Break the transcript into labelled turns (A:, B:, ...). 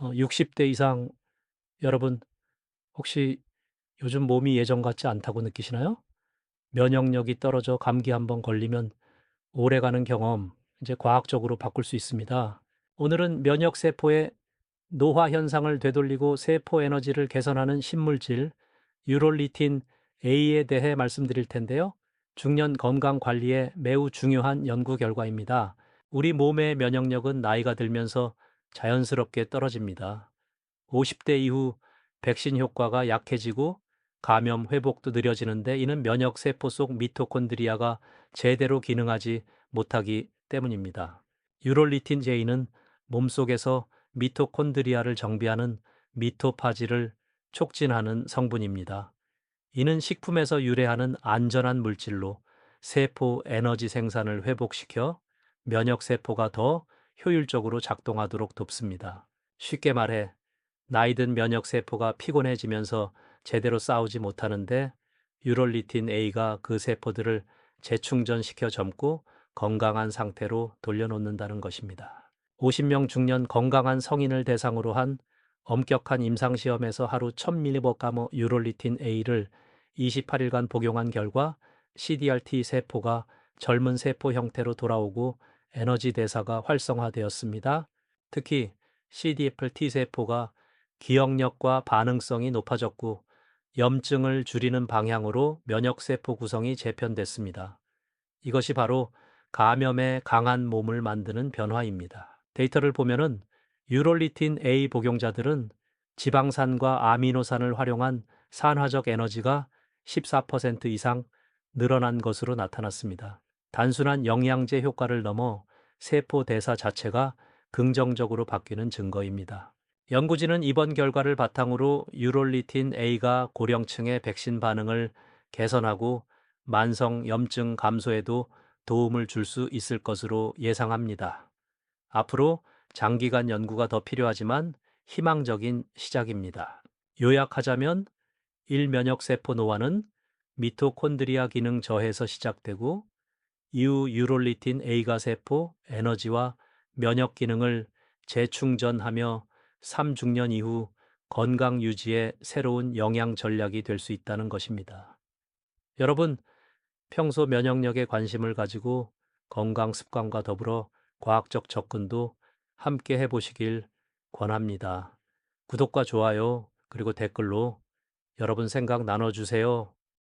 A: 어, 60대 이상 여러분 혹시 요즘 몸이 예전 같지 않다고 느끼시나요? 면역력이 떨어져 감기 한번 걸리면 오래가는 경험 이제 과학적으로 바꿀 수 있습니다. 오늘은 면역 세포의 노화 현상을 되돌리고 세포 에너지를 개선하는 신물질 유롤리틴 A에 대해 말씀드릴 텐데요. 중년 건강 관리에 매우 중요한 연구 결과입니다. 우리 몸의 면역력은 나이가 들면서 자연스럽게 떨어집니다. 50대 이후 백신 효과가 약해지고 감염 회복도 느려지는데 이는 면역 세포 속 미토콘드리아가 제대로 기능하지 못하기 때문입니다. 유롤리틴 J는 몸속에서 미토콘드리아를 정비하는 미토파지를 촉진하는 성분입니다. 이는 식품에서 유래하는 안전한 물질로 세포 에너지 생산을 회복시켜 면역 세포가 더 효율적으로 작동하도록 돕습니다. 쉽게 말해 나이든 면역 세포가 피곤해지면서 제대로 싸우지 못하는데 유롤리틴 A가 그 세포들을 재충전시켜 젊고 건강한 상태로 돌려놓는다는 것입니다. 50명 중년 건강한 성인을 대상으로 한 엄격한 임상시험에서 하루 1000mg 유롤리틴 A를 28일간 복용한 결과 CDR-T 세포가 젊은 세포 형태로 돌아오고 에너지 대사가 활성화되었습니다. 특히 CDF-T 세포가 기억력과 반응성이 높아졌고 염증을 줄이는 방향으로 면역세포 구성이 재편됐습니다. 이것이 바로 감염에 강한 몸을 만드는 변화입니다. 데이터를 보면은 유롤리틴 A 복용자들은 지방산과 아미노산을 활용한 산화적 에너지가 14% 이상 늘어난 것으로 나타났습니다. 단순한 영양제 효과를 넘어 세포 대사 자체가 긍정적으로 바뀌는 증거입니다. 연구진은 이번 결과를 바탕으로 유롤리틴 A가 고령층의 백신 반응을 개선하고 만성 염증 감소에도 도움을 줄 수 있을 것으로 예상합니다. 앞으로 장기간 연구가 더 필요하지만 희망적인 시작입니다. 요약하자면 1면역 세포 노화는 미토콘드리아 기능 저해에서 시작되고 이후 유롤리틴 A가 세포, 에너지와 면역 기능을 재충전하며 3중년 이후 건강 유지에 새로운 영양 전략이 될 수 있다는 것입니다. 여러분, 평소 면역력에 관심을 가지고 건강 습관과 더불어 과학적 접근도 함께 해보시길 권합니다. 구독과 좋아요, 그리고 댓글로 여러분 생각 나눠주세요.